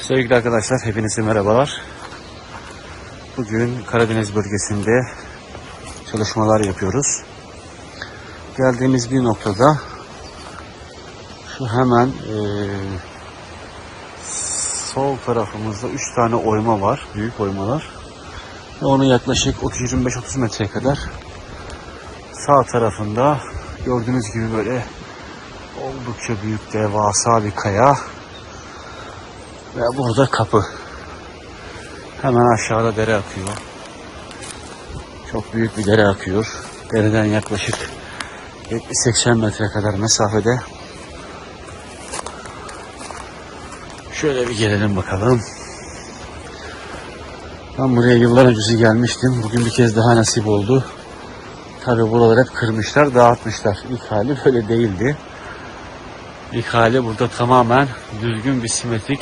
Sevgili arkadaşlar hepinize merhabalar. Bugün Karadeniz bölgesinde çalışmalar yapıyoruz. Geldiğimiz bir noktada şu hemen eee, sol tarafımızda 3 tane oyma var. Büyük oymalar. Ve onun yaklaşık 25-30 metreye kadar sağ tarafında gördüğünüz gibi böyle oldukça büyük devasa bir kaya ve burada kapı. Hemen aşağıda dere akıyor. Çok büyük bir dere akıyor. Dereden yaklaşık 70-80 metre kadar mesafede. Şöyle bir gelelim bakalım. Ben buraya yıllar öncesi gelmiştim. Bugün bir kez daha nasip oldu. Tabi buraları hep kırmışlar, dağıtmışlar. İlk hali böyle değildi. İlk hali burada tamamen düzgün bir simetrik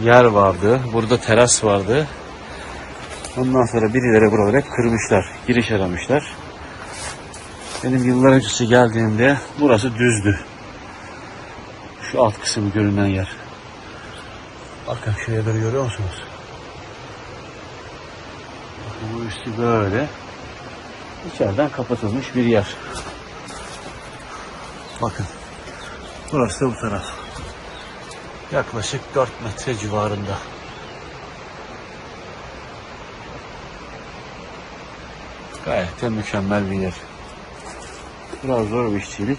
yer vardı. Burada teras vardı. Ondan sonra birileri buraları hep kırmışlar. Giriş aramışlar. Benim yıllar öncesi geldiğimde burası düzdü. Şu alt kısmı görünen yer. Bakın şuraya doğru görüyor musunuz? Bakın bu üstü böyle. İçeriden kapatılmış bir yer. Bakın. Burası da bu taraf. Yaklaşık 4 metre civarında. Gayet de mükemmel bir yer. Biraz zor bir işçilik.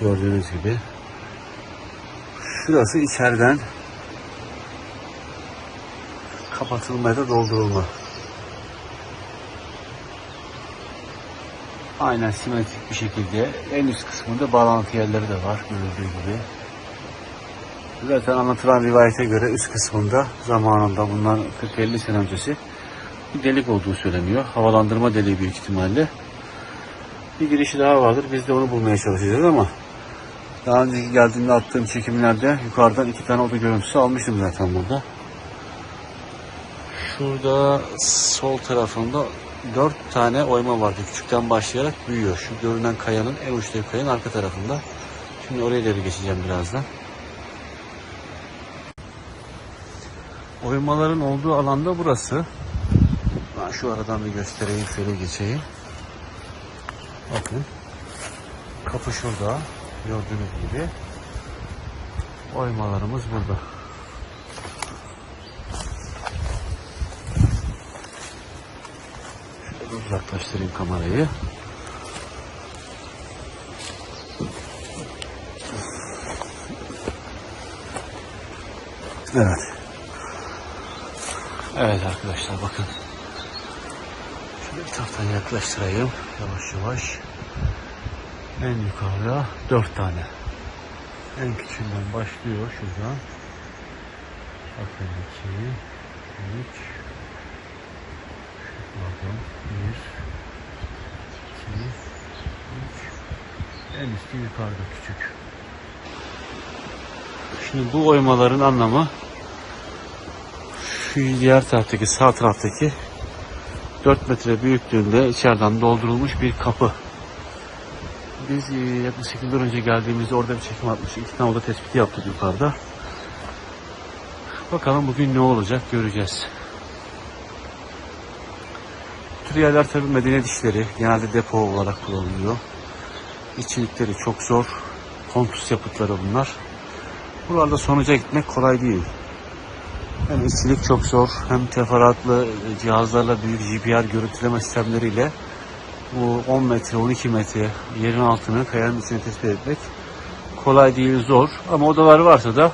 Gördüğünüz gibi. Şurası içeriden kapatılma ya da doldurulma. Aynen simetrik bir şekilde en üst kısmında bağlantı yerleri de var görüldüğü gibi. Zaten anlatılan rivayete göre üst kısmında zamanında bundan 40-50 sene öncesi bir delik olduğu söyleniyor. Havalandırma deliği büyük ihtimalle. Bir girişi daha vardır. Biz de onu bulmaya çalışacağız ama daha önceki geldiğimde attığım çekimlerde yukarıdan iki tane oda görüntüsü almıştım zaten burada. Şurada sol tarafında dört tane oyma vardı. Küçükten başlayarak büyüyor. Şu görünen kayanın en uçtaki kayanın arka tarafında. Şimdi oraya doğru geçeceğim birazdan. Oymaların olduğu alanda burası. Ben şu aradan bir göstereyim. Şöyle geçeyim. Bakın. Kapı şurada. Gördüğünüz gibi. Oymalarımız burada. Uzaklaştırayım kamerayı. Evet. Evet arkadaşlar bakın. Şöyle bir taraftan yaklaştırayım. Yavaş yavaş. En yukarıda dört tane. En küçüğünden başlıyor şuradan. Bakın iki, üç, Pardon. Bir, iki, üç. En üstü yukarıda küçük. Şimdi bu oymaların anlamı şu diğer taraftaki sağ taraftaki 4 metre büyüklüğünde içeriden doldurulmuş bir kapı. Biz e, yaklaşık yıllar önce geldiğimizde orada bir çekim atmıştık. İki tane oda tespiti yaptık yukarıda. Bakalım bugün ne olacak göreceğiz. Tür yerler tabi medine dişleri genelde depo olarak kullanılıyor. İçilikleri çok zor. Kontus yapıtları bunlar. Buralarda sonuca gitmek kolay değil. Hem işçilik çok zor hem teferruatlı cihazlarla büyük GPR görüntüleme sistemleriyle bu 10 metre 12 metre yerin altını kayanın içine tespit etmek kolay değil zor ama odalar varsa da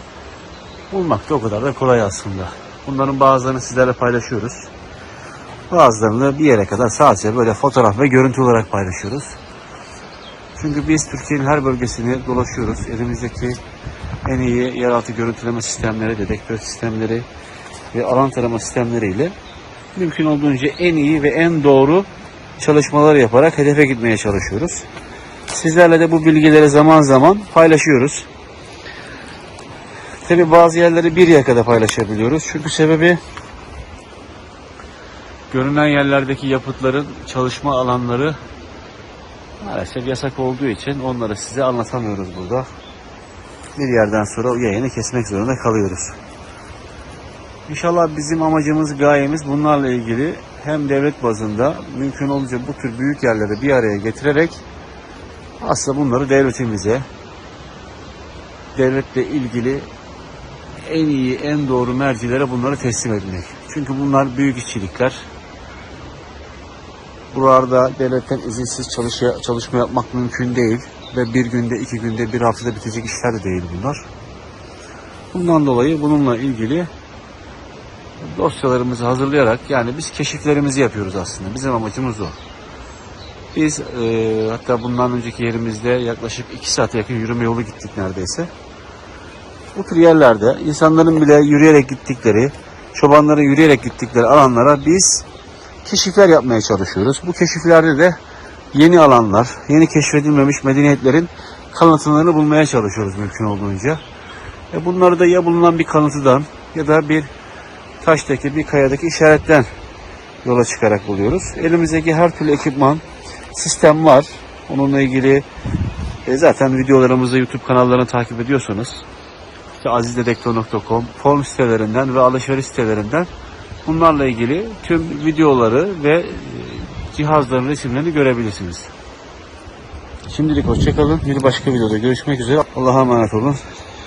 bulmak da o kadar da kolay aslında. Bunların bazılarını sizlerle paylaşıyoruz. Bazılarını bir yere kadar sadece böyle fotoğraf ve görüntü olarak paylaşıyoruz. Çünkü biz Türkiye'nin her bölgesini dolaşıyoruz. Elimizdeki en iyi yeraltı görüntüleme sistemleri, dedektör sistemleri ve alan tarama sistemleriyle mümkün olduğunca en iyi ve en doğru çalışmalar yaparak hedefe gitmeye çalışıyoruz. Sizlerle de bu bilgileri zaman zaman paylaşıyoruz. Tabi bazı yerleri bir yakada paylaşabiliyoruz. Çünkü sebebi görünen yerlerdeki yapıtların çalışma alanları Maalesef yasak olduğu için onları size anlatamıyoruz burada. Bir yerden sonra o yayını kesmek zorunda kalıyoruz. İnşallah bizim amacımız, gayemiz bunlarla ilgili hem devlet bazında mümkün olunca bu tür büyük yerleri bir araya getirerek aslında bunları devletimize, devletle ilgili en iyi, en doğru mercilere bunları teslim etmek. Çünkü bunlar büyük işçilikler. Buralarda devletten izinsiz çalış çalışma yapmak mümkün değil. Ve bir günde, iki günde, bir haftada bitecek işler de değil bunlar. Bundan dolayı bununla ilgili dosyalarımızı hazırlayarak yani biz keşiflerimizi yapıyoruz aslında. Bizim amacımız o. Biz e, hatta bundan önceki yerimizde yaklaşık 2 saate yakın yürüme yolu gittik neredeyse. Bu tür yerlerde insanların bile yürüyerek gittikleri, çobanların yürüyerek gittikleri alanlara biz keşifler yapmaya çalışıyoruz. Bu keşiflerde de yeni alanlar, yeni keşfedilmemiş medeniyetlerin kalıntılarını bulmaya çalışıyoruz mümkün olduğunca. E bunları da ya bulunan bir kanıtıdan ya da bir taştaki bir kayadaki işaretten yola çıkarak buluyoruz. Elimizdeki her türlü ekipman, sistem var. Onunla ilgili e, zaten videolarımızı YouTube kanallarını takip ediyorsanız işte azizdedektör.com form sitelerinden ve alışveriş sitelerinden bunlarla ilgili tüm videoları ve e, cihazların resimlerini görebilirsiniz. Şimdilik hoşçakalın. Bir başka videoda görüşmek üzere. Allah'a emanet olun.